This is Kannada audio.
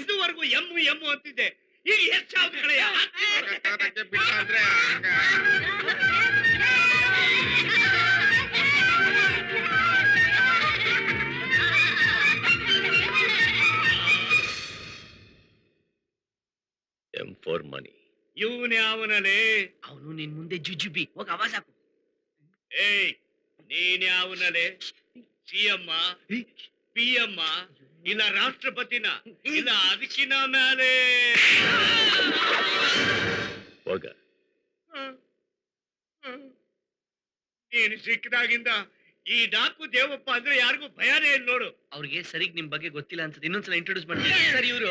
ಇದುವರೆಗೂ ಎಮ್ಮು ಎಮ್ಮು ಅಂತಿದ್ದೆ. ಈಗ ಹೆಚ್ಚಾವ್ದು ಫಾರ್ ಮನಿ ಇವನೇ ಅವನಲೇ ಅವನು ನಿನ್ ಮುಂದೆ ಜುಜುಬಿ. ಹೋಗ ಅವಾಜ್ ಹಾಕು. ಏಯ್ ನೀನೇ ಅವನಲೇ ಸಿ ಎಮ್ಮ ಪಿ ಎಮ್ಮ ಇಲ್ಲ ರಾಷ್ಟ್ರಪತಿನ ಇಲ್ಲ ಅದಕ್ಕಿನ ಮೇಲೆ ಹೋಗ. ನೀನು ಸಿಕ್ಕದಾಗಿಂದ ಈ ಡಾಕು ದೇವಪ್ಪ ಅಂದ್ರೆ ಯಾರಿಗೂ ಭಯನೇ ಇಲ್ಲ ನೋಡು. ಅವ್ರಿಗೆ ಸರಿಗ್ ನಿಮ್ ಬಗ್ಗೆ ಗೊತ್ತಿಲ್ಲ ಅನ್ಸುತ್ತೆ ಇನ್ನೊಂದ್ಸಲ ಇಂಟ್ರೊಡ್ಯೂಸ್ ಮಾಡ್ತೀನಿ. ಸರ್ ಇವರು